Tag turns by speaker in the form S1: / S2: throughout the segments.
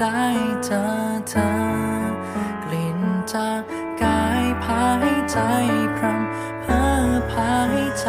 S1: ได้เจอเธอกลิ่นจากกายพายใจพรำเพ้อพายใจ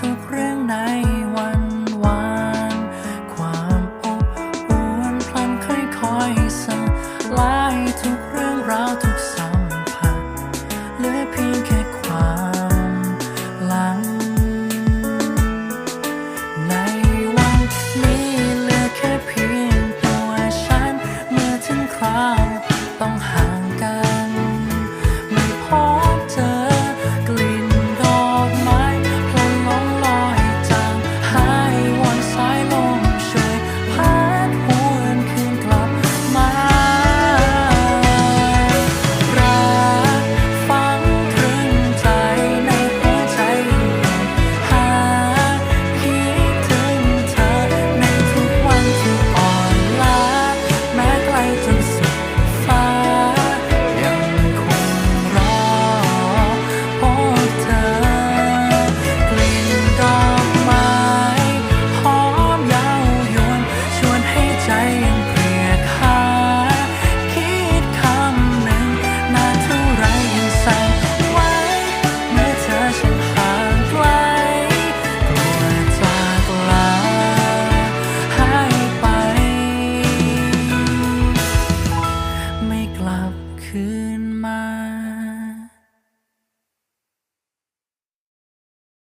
S1: ทุกเรื่องในวันวาน ความอบอวลพลันค่อยค่อยสลายทุกเรื่องราวทุกสัมพันเหลือเพียงแค่ความหลัง ในวันนี้เหลือแค่เพียงตัวฉัน เมื่อถึงคราวต้องห่างกัน